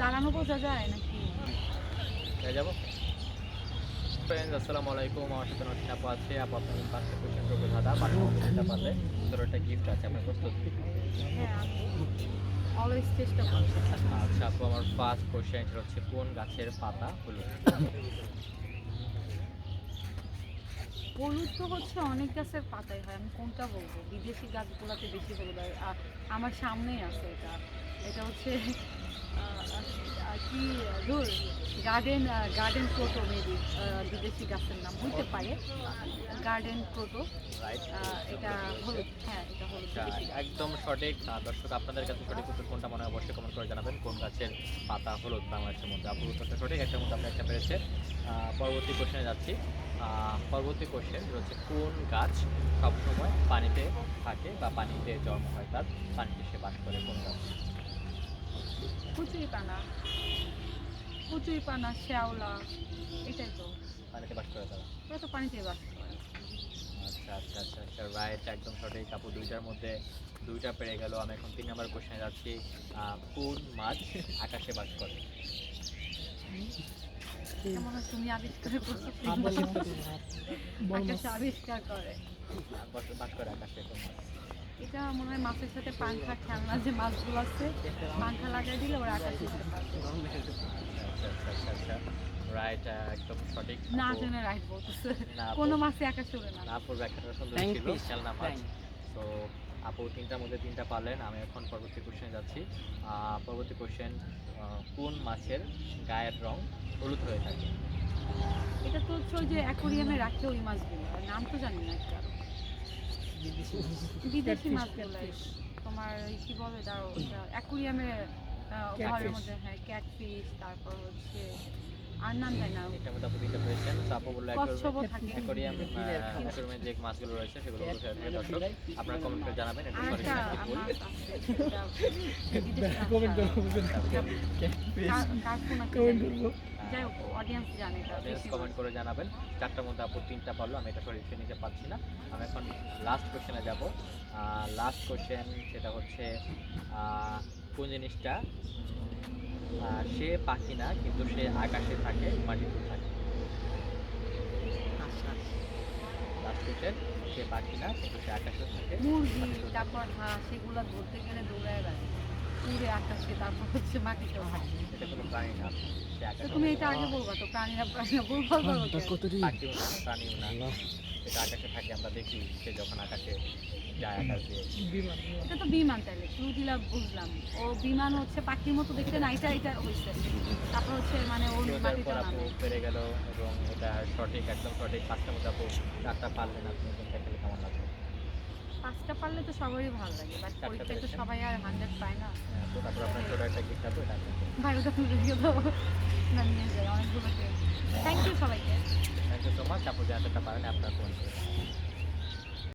দাঁড়ানো বোঝা যায় নাকি? যাব? ফ্রেন্ডস আসসালামু আলাইকুম। আমার সাথে নটিন আপু আছে। আপু আপনাদের পাঁচটা কোয়েশ্চেন করবে দাদা বাকি কোয়েশ্চেনটা পারলে তোর একটা গিফট আছে আপনার প্রস্তুত। হ্যাঁ অলওয়েজ চেষ্টা করছি। আচ্ছা আপু আমার ফার্স্ট কোয়েশ্চেন হচ্ছে কোন গাছের পাতা হলুদ? হলুদ তো হচ্ছে অনেক গাছের পাতায় হয়, আমি কোনটা বলব? বিদেশি গাছগুলোতে বেশি হলুদ হয়। আর আমার সামনেই আছে এটা। এটা হচ্ছে কি, ধর, গার্ডেন গার্ডেন প্রোটো মেবি বিদেশি গাছের নাম। হইতে পারে। গার্ডেন প্রোটো এটা হলুদ হ্যাঁ। আচ্ছা একদম সঠিক। দর্শক আপনাদের কাছে সঠিক উত্তর কোনটা মনে হয় অবশ্যই কমেন্ট করে জানাবেন। কোন গাছের পাতা হলুদ বাংলাদেশের মধ্যে? আপুর উত্তরটা সঠিক একটা মধ্যে আপনি একটা পেরেছে। পরবর্তী কোশ্চেনে যাচ্ছি। পরবর্তী কোশ্চেন হচ্ছে কোন গাছ সবসময় পানিতে থাকে বা পানিতে জন্ম হয়? তার পানিতে সে বাস করে কোন গাছ? কুচুরি পানা পানা শ্যাওলা এটাই তো। পানিতে বাস করে তারা। তো পানিতে বাস আচ্ছা আচ্ছা আচ্ছা আচ্ছা রাইট একদম সঠিক। আপু দুইটার মধ্যে দুইটা পেরে গেল। আমি এখন তিন নম্বর কোশ্চেনে যাচ্ছি। আহ, কোন মাছ আকাশে বাস করে? কেমন হয় তুমি আবিষ্কার করছ আকাশে আবিষ্কার করে। বাস- করে আকাশে কোন মাছ? এটা মনে হয় মাছের সাথে পাংখা খেলনা যে মাছগুলো আছে পাংখা লাগাই দিলে ওরা আকাশে আচ্ছা আচ্ছা আচ্ছা আচ্ছা। রাইট একদম সঠিক না জেনে রাইট বলতেছে না কোনো মাছে আকাশে উড়ে না। না আপুর ব্যাখ্যাটা সুন্দর ছিল you. খেলনা মাছ তো আপু তিনটার মধ্যে তিনটা পারলেন আমি এখন পরবর্তী কোশ্চেনে যাচ্ছি। আহ, পরবর্তী কোশ্চেন কোন মাছের গায়ের রং হলুদ হয়ে থাকে? এটা তো হচ্ছে ওই যে অ্যাকোরিয়ামে রাখে ওই মাছগুলো নাম তো জানি না আরও। বিদেশি মাছগুলো তোমার কি বলে দাও অ্যাকোরিয়ামে ঘরের. মধ্যে হ্যাঁ ক্যাটফিশ তারপর হচ্ছে আর নাম জানি না এটার মধ্যে আপু তিনটা পেয়েছেন তো আপু বলল অ্যাকোরিয়াম অ্যাকোরিয়ামে যে মাছগুলো রয়েছে সেগুলো দর্শক। আপনারা কমেন্ট করে জানাবেন এটা সঠিক নাকি ভুল। কমেন্ট যাই হোক অডিয়েন্স জানে এটা। কমেন্ট করে জানাবেন। চারটার মধ্যে আপু তিনটা পারল আমি এটা সঠিক নিতে পারছি না। আমি এখন লাস্ট কোশ্চেনে যাব। লাস্ট কোশ্চেন সেটা হচ্ছে কোন জিনিসটা সে পাখি না কিন্তু সে আকাশে থাকে মাটিতে থাকে। লাস্ট সে পাখি না কিন্তু সে আকাশে থাকে মুরগি তারপর হাঁস এগুলো ধরতে গেলে দৌড়ায় বেড়ায়। উড়ে আকাশে তারপর হচ্ছে মাটিতেও থাকে এটা কোনো প্রাণী না। তুমি এটা আগে বলবা তো প্রাণীরা প্রাণীরা বলবা পাখিও না প্রাণীও না। এটা আকাশে থাকে আমরা দেখি সে যখন আকাশে যায় আকাশ দিয়ে। এটা তো বিমান তাইলে ক্লু দিলা বুঝলাম। ও বিমান হচ্ছে পাখির মতো দেখতে না এটা এটা হয়েছে তারপর হচ্ছে মানে ওর মাটিতে নামে। পেরে গেল এবং এটা সঠিক একদম সঠিক পাঁচটা মধ্যে আপু চারটা পারলেন আপনি খেলে কেমন লাগবে পাঁচটা পারলে তো সবারই ভালো লাগে বাট পরীক্ষায় তো? সবাই আর হান্ড্রেড পায় না। হ্যাঁ, তো তারপর আপনার ছোটো একটা গিফট আছে এটা আপনি ভাইরা তো রেখে না নিয়ে যায় অনেকগুলো থ্যাংক ইউ সবাইকে। থ্যাংক ইউ সো মাচ আপু যে এতটা পারেন আপনার ফোন